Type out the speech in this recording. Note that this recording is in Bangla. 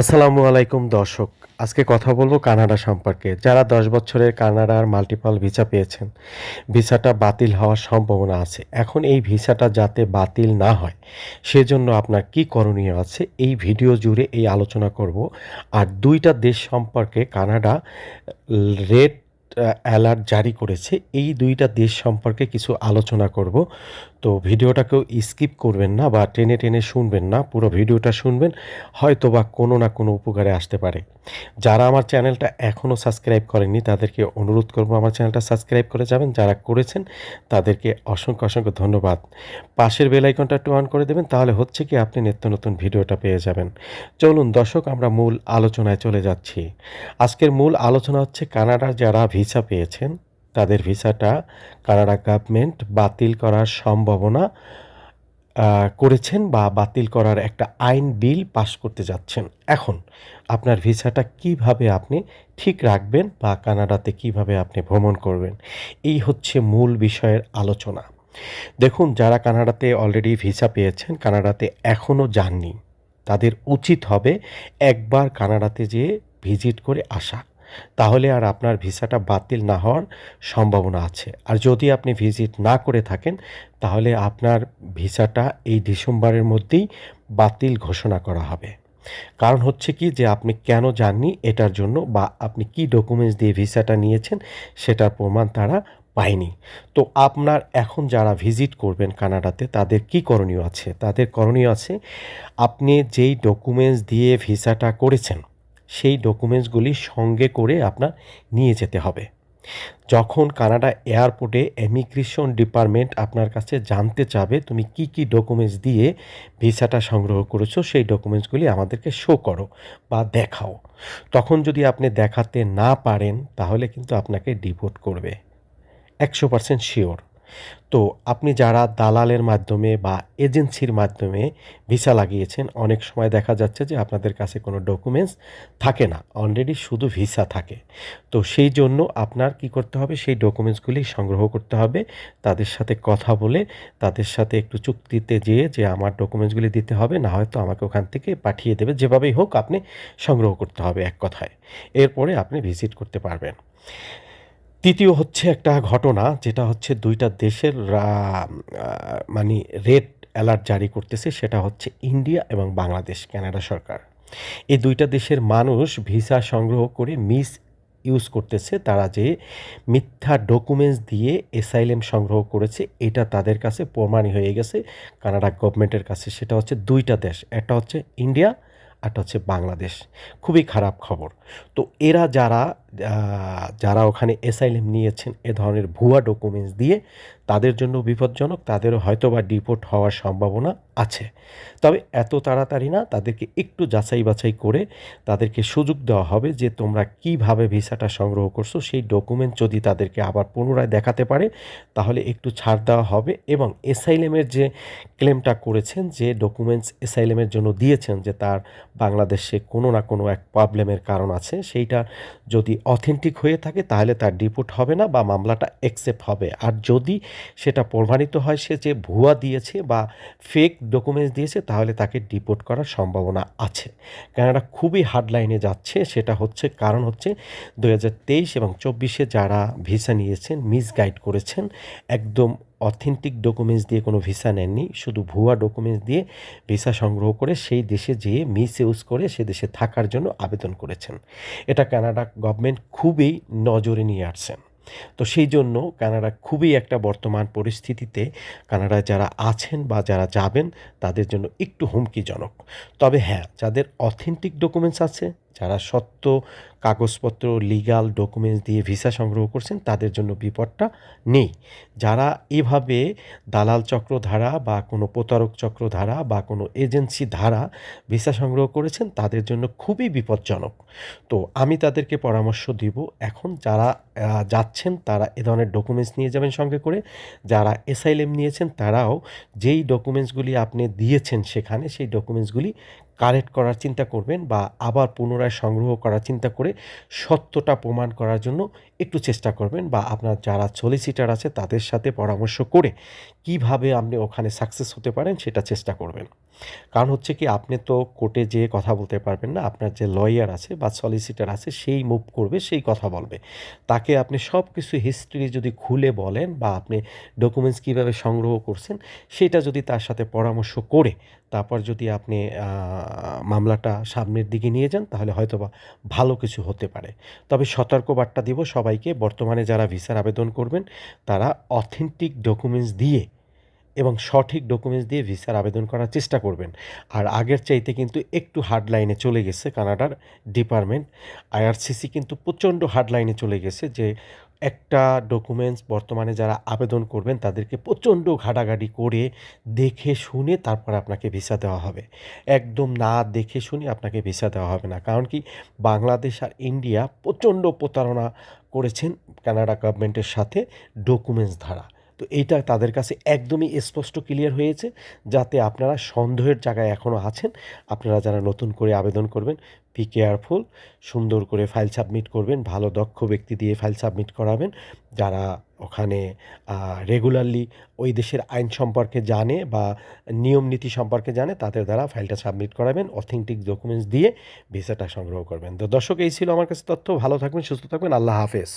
আসসালামু আলাইকুম, দর্শক। আজকে কথা বলব কানাডা সম্পর্কে। যারা দশ বছরের কানাডার মাল্টিপল ভিসা পেয়েছেন, ভিসাটা বাতিল হওয়ার সম্ভাবনা আছে। এখন এই ভিসাটা যাতে বাতিল না হয়, সেজন্য আপনার কি করণীয় আছে, এই ভিডিও জুড়ে এই আলোচনা করব। আর দুইটা দেশ সম্পর্কে কানাডা রেড অ্যালার্ট জারি করেছে। এই দুইটা দেশ সম্পর্কে কিছু আলোচনা করব। তো ভিডিওটাকেও স্কিপ করবেন না বা টেনে টেনে শুনবেন না, পুরো ভিডিওটা শুনবেন হয়তো বা কোনো না কোনো উপকারে আসতে পারে। যারা আমার চ্যানেলটা এখনও সাবস্ক্রাইব করেননি, তাদেরকে অনুরোধ করব আমার চ্যানেলটা সাবস্ক্রাইব করে যাবেন। যারা করেছেন, তাদেরকে অসংখ্য অসংখ্য ধন্যবাদ। পাশের বেল আইকনটা একটু অন করে দেবেন, তাহলে হচ্ছে কি আপনি নিত্য নতুন ভিডিওটা পেয়ে যাবেন। চলুন দর্শক, আমরা মূল আলোচনায় চলে যাচ্ছি। আজকের মূল আলোচনা হচ্ছে কানাডার যারা ভিসা পেয়েছেন। তাদের ভিসাটা কানাডা গভর্নমেন্ট বাতিল করার সম্ভাবনা করেছেন বা বাতিল করার একটা আইন বিল পাশ করতে যাচ্ছেন। এখন আপনার ভিসাটা কীভাবে আপনি ঠিক রাখবেন বা কানাডাতে কীভাবে আপনি ভ্রমণ করবেন, এই হচ্ছে মূল বিষয়ের আলোচনা। দেখুন, যারা কানাডাতে অলরেডি ভিসা পেয়েছেন, কানাডাতে এখনও যাননি, তাদের উচিত হবে একবার কানাডাতে যেয়ে ভিজিট করে আসা। তাহলে আর আপনার ভিসাটা বাতিল না হওয়ার সম্ভাবনা আছে। আর যদি আপনি ভিজিট না করে থাকেন, তাহলে আপনার ভিসাটা এই ডিসেম্বরের মধ্যেই বাতিল ঘোষণা করা হবে। কারণ হচ্ছে কি যে আপনি কেন যাননি এটার জন্য বা আপনি কি ডকুমেন্টস দিয়ে ভিসাটা নিয়েছেন সেটার প্রমাণ তারা পায়নি। তো আপনার এখন যারা ভিজিট করবেন কানাডাতে, তাদের কি করণীয় আছে? তাদের করণীয় আছে, আপনি যেই ডকুমেন্টস দিয়ে ভিসাটা করেছেন সেই ডকুমেন্টসগুলি সঙ্গে করে আপনার নিয়ে যেতে হবে। যখন কানাডা এয়ারপোর্টে ইমিগ্রেশন ডিপার্টমেন্ট আপনার কাছে জানতে চাবে, তুমি কি কি ডকুমেন্টস দিয়ে ভিসাটা সংগ্রহ করেছ, সেই ডকুমেন্টসগুলি আমাদেরকে শো করো বা দেখাও। তখন যদি আপনি দেখাতে না পারেন, তাহলে কিন্তু আপনাকে ডিপোর্ট করবে। একশো পার্সেন্ট শিওর তো আপনি যারা দালালের মাধ্যমে বা এজেন্সির মাধ্যমে ভিসা লাগিয়েছেন, অনেক সময় দেখা যাচ্ছে যে আপনাদের কাছে কোনো ডকুমেন্টস থাকে না অলরেডি শুধু ভিসা থাকে। তো সেই জন্য আপনার কি করতে হবে, সেই ডকুমেন্টসগুলি সংগ্রহ করতে হবে, তাদের সাথে কথা বলে, তাদের সাথে একটু চুক্তিতে যেয়ে যে আমার ডকুমেন্টসগুলি দিতে হবে, না হয়তো আমাকে ওখান থেকে পাঠিয়ে দেবে, যেভাবেই হোক আপনি সংগ্রহ করতে হবে এক কথায়। এরপরে আপনি ভিজিট করতে পারবেন। তৃতীয় হচ্ছে একটা ঘটনা, যেটা হচ্ছে দুইটা দেশের মানে রেড অ্যালার্ট জারি করতেছে, সেটা হচ্ছে ইন্ডিয়া এবং বাংলাদেশ, কানাডা সরকার। এই দুইটা দেশের মানুষ ভিসা সংগ্রহ করে মিস ইউজ করতেছে, তারা যে মিথ্যা ডকুমেন্টস দিয়ে এসাইলেম সংগ্রহ করেছে, এটা তাদের কাছে প্রমাণই হয়ে গেছে, কানাডা গভর্নমেন্টের কাছে। সেটা হচ্ছে দুইটা দেশ, একটা হচ্ছে ইন্ডিয়া একটা হচ্ছে বাংলাদেশ। খুবই খারাপ খবর। তো এরা যারা যারা ওখানে এসাইলেম নিয়েছেন, এ ধরনের ভুয়া ডকুমেন্টস দিয়ে তাদের জন্য বিপজ্জনক, তাদেরও হয়তো বা ডিপোর্ট হওয়ার সম্ভাবনা আছে। তবে এত তাড়াতাড়ি না, তাদেরকে একটু যাচাই বাছাই করে তাদেরকে সুযোগ দেওয়া হবে যে তোমরা কীভাবে ভিসাটা সংগ্রহ করছ, সেই ডকুমেন্ট যদি তাদেরকে আবার পুনরায় দেখাতে পারে, তাহলে একটু ছাড় দেওয়া হবে এবং এসাইলেমের যে ক্লেমটা করেছেন, যে ডকুমেন্টস এসাইলেমের জন্য দিয়েছেন, যে তার বাংলাদেশে কোনো না কোনো এক প্রবলেমের কারণ আছে, সেইটা যদি অথেন্টিক হয়ে থাকে, তাহলে তার ডিপোর্ট হবে না বা মামলাটা অ্যাকসেপ্ট হবে। আর যদি সেটা প্রমাণিত হয় সে যে ভুয়া দিয়েছে বা ফেক ডকুমেন্টস দিয়েছে, তাহলে তাকে ডিপোর্ট করার সম্ভাবনা আছে। কানাডা খুবই হার্ডলাইনে যাচ্ছে, সেটা হচ্ছে, কারণ হচ্ছে দু হাজার তেইশ এবং চব্বিশে যারা ভিসা নিয়েছেন মিসগাইড করেছেন, একদম অথেন্টিক ডকুমেন্টস দিয়ে কোনো ভিসা নেননি, শুধু ভুয়া ডকুমেন্টস দিয়ে ভিসা সংগ্রহ করে সেই দেশে যেয়ে মিস ইউজ করে সে দেশে থাকার জন্য আবেদন করেছেন। এটা কানাডা গভর্নমেন্ট খুবই নজরে নিয়ে আসছেন। তো সেই জন্য কানাডা খুবই একটা বর্তমান পরিস্থিতিতে কানাডায় যারা আছেন বা যারা যাবেন তাদের জন্য একটু হুমকিজনক। তবে হ্যাঁ যাদের অথেন্টিক ডকুমেন্টস আছে যারা সত্য কাগজপত্র লিগাল ডকুমেন্টস দিয়ে ভিসা সংগ্রহ করছেন, তাদের জন্য বিপদটা নেই। যারা এভাবে দালাল চক্র ধারা বা কোনো প্রতারক চক্র ধারা বা কোনো এজেন্সি ধারা ভিসা সংগ্রহ করেছেন, তাদের জন্য খুবই বিপজ্জনক। তো আমি তাদেরকে পরামর্শ দিব, এখন যারা যাচ্ছেন, তারা এ ধরনের ডকুমেন্টস নিয়ে যাবেন সঙ্গে করে। যারা এসআইএম নিয়েছেন, তারাও যেই ডকুমেন্টসগুলি আপনি দিয়েছেন সেখানে, সেই ডকুমেন্টসগুলি কারেক্ট করার চিন্তা করবেন বা আবার পুনরায় সংগ্রহ করার চিন্তা করে সত্যটা প্রমাণ করার জন্য একটু চেষ্টা করবেন বা আপনার যারা সলিসিটার আছে তাদের সাথে পরামর্শ করে কীভাবে আপনি ওখানে সাকসেস হতে পারেন সেটা চেষ্টা করবেন। কারণ হচ্ছে কি, আপনি তো কোর্টে যেয়ে কথা বলতে পারবেন না, আপনার যে লয়ার আছে বা সলিসিটার আছে সেই মুভ করবে, সেই কথা বলবে। তাকে আপনি সব কিছু হিস্ট্রি যদি খুলে বলেন বা আপনি ডকুমেন্টস কীভাবে সংগ্রহ করছেন, সেটা যদি তার সাথে পরামর্শ করে তারপর যদি আপনি মামলাটা সামনের দিকে নিয়ে যান, তাহলে হয়তোবা ভালো কিছু হতে পারে। তবে সতর্কবার্তা দিব সবাইকে বর্তমানে যারা ভিসার আবেদন করবেন, তারা অথেন্টিক ডকুমেন্টস দিয়ে এবং সঠিক ডকুমেন্টস দিয়ে ভিসার আবেদন করার চেষ্টা করবেন। আর আগের চাইতে কিন্তু একটু হার্ড লাইনে চলে গেছে কানাডার ডিপার্টমেন্ট আইআরসিসি কিন্তু প্রচণ্ড হার্ড লাইনে চলে গেছে যে একটা ডকুমেন্টস বর্তমানে যারা আবেদন করবেন, তাদেরকে প্রচণ্ড ঘাটাঘাটি করে দেখে শুনে তারপর আপনাকে ভিসা দেওয়া হবে। একদম না দেখে শুনে আপনাকে ভিসা দেওয়া হবে না। কারণ কি, বাংলাদেশ আর ইন্ডিয়া প্রচণ্ড প্রতারণা করেছেন কানাডা গভর্নমেন্টের সাথে ডকুমেন্টস ধারা তো এইটা তাদের কাছে একদমই স্পষ্ট ক্লিয়ার হয়েছে, যাতে আপনারা সন্দেহের জায়গায় এখনও আছেন। আপনারা যারা নতুন করে আবেদন করবেন বি কেয়ারফুল সুন্দর করে ফাইল সাবমিট করবেন, ভালো দক্ষ ব্যক্তি দিয়ে ফাইল সাবমিট করাবেন। যারা ওখানে রেগুলারলি ওই দেশের আইন সম্পর্কে জানে বা নিয়ম নীতি সম্পর্কে জানে, তাদের দ্বারা ফাইলটা সাবমিট করাবেন অথেন্টিক ডকুমেন্টস দিয়ে ভিসাটা সংগ্রহ করবেন। তো দর্শক, এই ছিল আমার কাছে তথ্য। ভালো থাকবেন, সুস্থ থাকবেন। আল্লাহ হাফেজ।